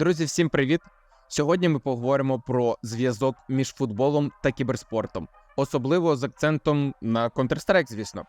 Друзі, всім привіт! Сьогодні ми поговоримо про зв'язок між футболом та кіберспортом, особливо з акцентом на Counter-Strike, звісно.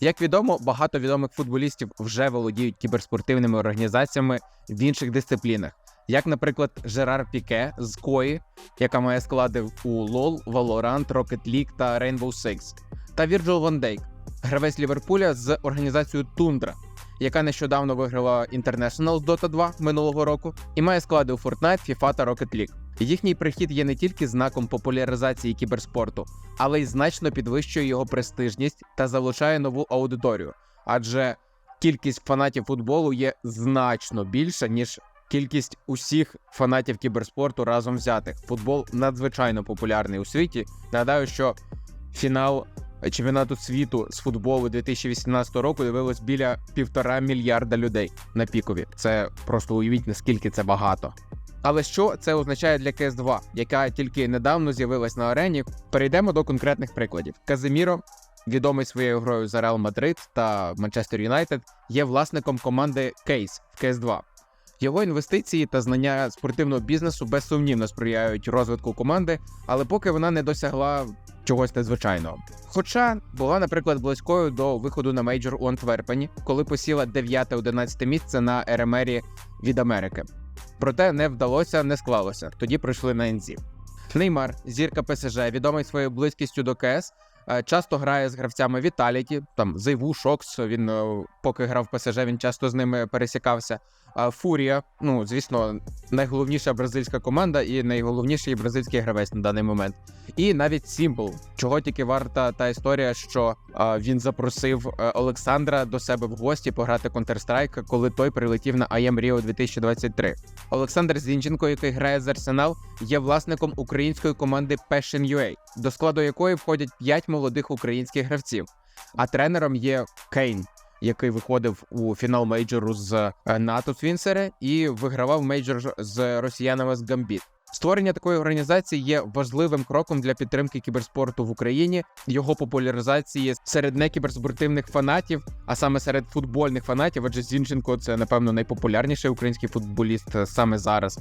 Як відомо, багато відомих футболістів вже володіють кіберспортивними організаціями в інших дисциплінах, як, наприклад, Жерар Піке з Кої, яка має склади у LoL, Valorant, Rocket League та Rainbow Six, та Virgil van Dijk, гравець Ліверпуля з організацією Тундра, яка нещодавно виграла International з Dota 2 минулого року, і має склади у Fortnite, FIFA та Rocket League. Їхній прихід є не тільки знаком популяризації кіберспорту, але й значно підвищує його престижність та залучає нову аудиторію, адже кількість фанатів футболу є значно більша ніж кількість усіх фанатів кіберспорту разом взятих. Футбол надзвичайно популярний у світі. Нагадаю, що фінал чемпіонату світу з футболу 2018 року дивилось біля півтора мільярда людей на пікові. Це просто уявіть наскільки це багато. Але що це означає для КС 2 яка тільки недавно з'явилась на арені? Перейдемо до конкретних прикладів. Казиміро, відомий своєю грою за Реал Мадрид та Манчестер Юнайтед, є власником команди Кейс в КС 2 Його інвестиції та знання спортивного бізнесу безсумнівно сприяють розвитку команди, але поки вона не досягла чогось незвичайного. Хоча була, наприклад, близькою до виходу на мейджор у Антверпені, коли посіла 9-11 місце на РМРі від Америки. Проте не вдалося, не склалося. Тоді пройшли на НЗ. Неймар, зірка ПСЖ, відомий своєю близькістю до КС, часто грає з гравцями Віталіті, там Зайву, Шокс. Він е, поки грав в ПСЖ, він часто з ними пересікався. Фурія, ну звісно, найголовніша бразильська команда і найголовніший бразильський гравець на даний момент. І навіть Сімпл, чого тільки варта та історія, що він запросив Олександра до себе в гості пограти Counter-Strike, коли той прилетів на IM Rio 2023. Олександр Зінченко, який грає з Арсенал, є власником української команди Passion UA, до складу якої входять 5 молодих українських гравців. А тренером є Кейн який виходив у фінал мейджору з е, НАТО Твінсери і вигравав мейджор з росіянами з Гамбіт. Створення такої організації є важливим кроком для підтримки кіберспорту в Україні, його популяризації серед некіберспортивних фанатів, а саме серед футбольних фанатів. Адже Зінченко це напевно найпопулярніший український футболіст е, саме зараз.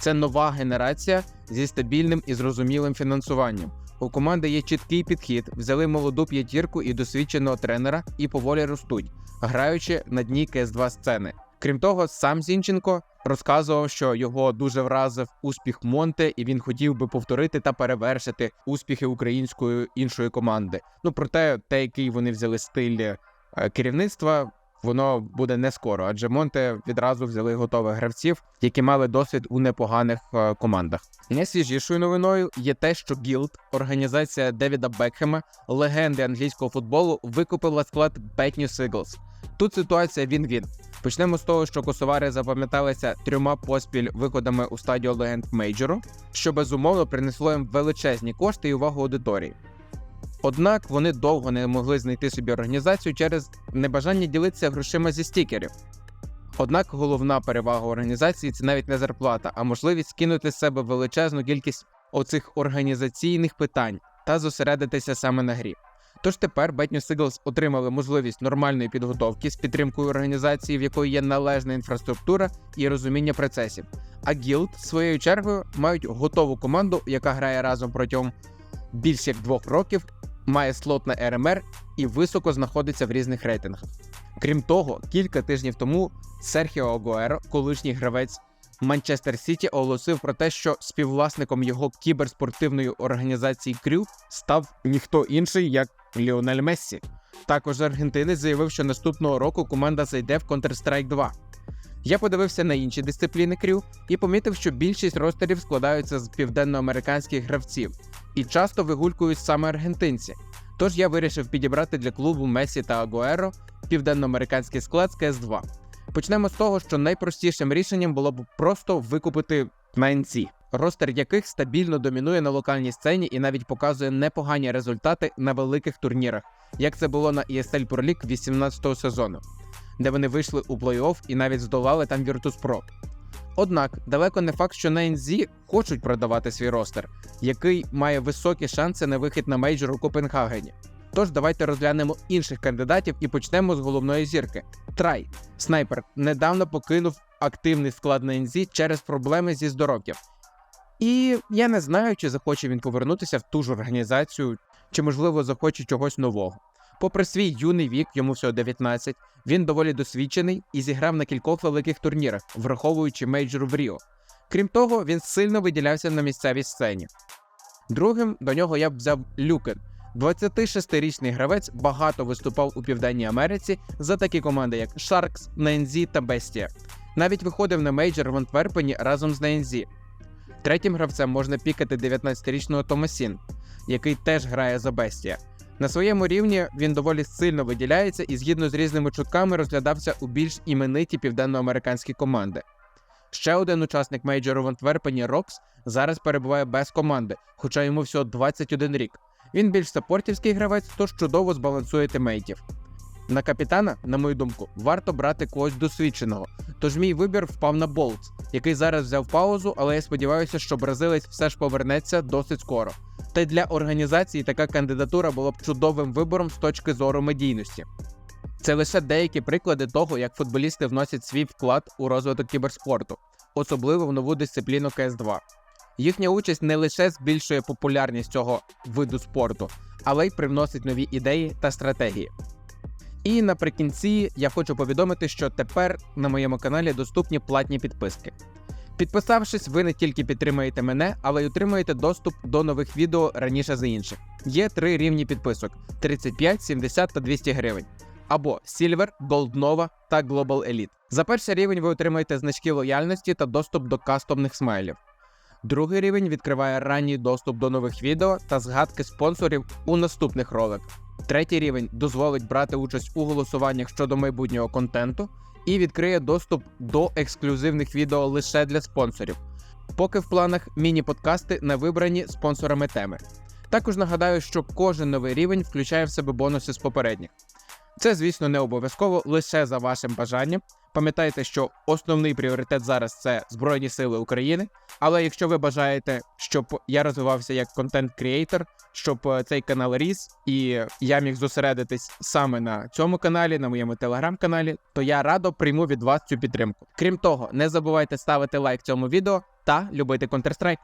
Це нова генерація зі стабільним і зрозумілим фінансуванням. У команди є чіткий підхід, взяли молоду п'ятірку і досвідченого тренера і поволі ростуть, граючи на дні КС2 сцени. Крім того, сам Зінченко розказував, що його дуже вразив успіх Монте, і він хотів би повторити та перевершити успіхи української іншої команди. Ну проте, те, який вони взяли стиль е, керівництва, воно буде не скоро, адже Монте відразу взяли готових гравців, які мали досвід у непоганих е, командах. Найсвіжішою новиною є те, що Guild, організація Девіда Бекхема, легенди англійського футболу, викупила склад Бетню Сиглс. Тут ситуація він-він. Почнемо з того, що косовари запам'яталися трьома поспіль виходами у стадію легенд мейджору, що безумовно принесло їм величезні кошти і увагу аудиторії. Однак вони довго не могли знайти собі організацію через небажання ділитися грошима зі стікерів. Однак головна перевага організації це навіть не зарплата, а можливість скинути з себе величезну кількість оцих організаційних питань та зосередитися саме на грі. Тож тепер Бетню Сиглс отримали можливість нормальної підготовки з підтримкою організації, в якої є належна інфраструктура і розуміння процесів. А Guild, своєю чергою, мають готову команду, яка грає разом протягом більш як двох років має слот на РМР і високо знаходиться в різних рейтингах. Крім того, кілька тижнів тому Серхіо Агуеро, колишній гравець Манчестер Сіті, оголосив про те, що співвласником його кіберспортивної організації Крю став ніхто інший як Ліонель Мессі. Також аргентинець заявив, що наступного року команда зайде в Counter-Strike 2. Я подивився на інші дисципліни крю і помітив, що більшість ростерів складаються з південноамериканських гравців і часто вигулькують саме аргентинці. Тож я вирішив підібрати для клубу Месі та Агуеро південноамериканський склад з КС2. Почнемо з того, що найпростішим рішенням було б просто викупити Менці, ростер яких стабільно домінує на локальній сцені і навіть показує непогані результати на великих турнірах, як це було на ESL Pro League 18 сезону де вони вийшли у плей-офф і навіть здолали там Virtus.pro. Однак далеко не факт, що на NZ хочуть продавати свій ростер, який має високі шанси на вихід на мейджор у Копенгагені. Тож давайте розглянемо інших кандидатів і почнемо з головної зірки. Трай снайпер недавно покинув активний склад на НЗ через проблеми зі здоров'ям. І я не знаю, чи захоче він повернутися в ту ж організацію, чи можливо захоче чогось нового. Попри свій юний вік, йому всього 19, він доволі досвідчений і зіграв на кількох великих турнірах, враховуючи мейджор в Ріо. Крім того, він сильно виділявся на місцевій сцені. Другим до нього я б взяв Люкен. 26-річний гравець багато виступав у Південній Америці за такі команди, як Sharks, ННЗ та Бестія. Навіть виходив на мейджор в Антверпені разом з ННЗ. Третім гравцем можна пікати 19-річного Томасін, який теж грає за Бестія. На своєму рівні він доволі сильно виділяється і згідно з різними чутками розглядався у більш імениті південноамериканські команди. Ще один учасник мейджору в Антверпені Рокс зараз перебуває без команди, хоча йому всього 21 рік. Він більш саппортівський гравець, тож чудово збалансує тимейтів. На капітана, на мою думку, варто брати когось досвідченого. Тож мій вибір впав на Болтс, який зараз взяв паузу, але я сподіваюся, що бразилець все ж повернеться досить скоро. Та й для організації така кандидатура була б чудовим вибором з точки зору медійності. Це лише деякі приклади того, як футболісти вносять свій вклад у розвиток кіберспорту, особливо в нову дисципліну КС2. Їхня участь не лише збільшує популярність цього виду спорту, але й привносить нові ідеї та стратегії. І наприкінці я хочу повідомити, що тепер на моєму каналі доступні платні підписки. Підписавшись, ви не тільки підтримаєте мене, але й отримаєте доступ до нових відео раніше за інших. Є три рівні підписок: 35, 70 та 200 гривень. Або Silver, Gold Nova та Global Elite. За перший рівень ви отримаєте значки лояльності та доступ до кастомних смайлів. Другий рівень відкриває ранній доступ до нових відео та згадки спонсорів у наступних роликах. Третій рівень дозволить брати участь у голосуваннях щодо майбутнього контенту і відкриє доступ до ексклюзивних відео лише для спонсорів. Поки в планах міні-подкасти на вибрані спонсорами теми. Також нагадаю, що кожен новий рівень включає в себе бонуси з попередніх. Це, звісно, не обов'язково лише за вашим бажанням. Пам'ятайте, що основний пріоритет зараз це Збройні Сили України. Але якщо ви бажаєте, щоб я розвивався як контент-кріейтор, щоб е, цей канал ріс і я міг зосередитись саме на цьому каналі, на моєму телеграм-каналі, то я радо прийму від вас цю підтримку. Крім того, не забувайте ставити лайк цьому відео та любити Counter-Strike.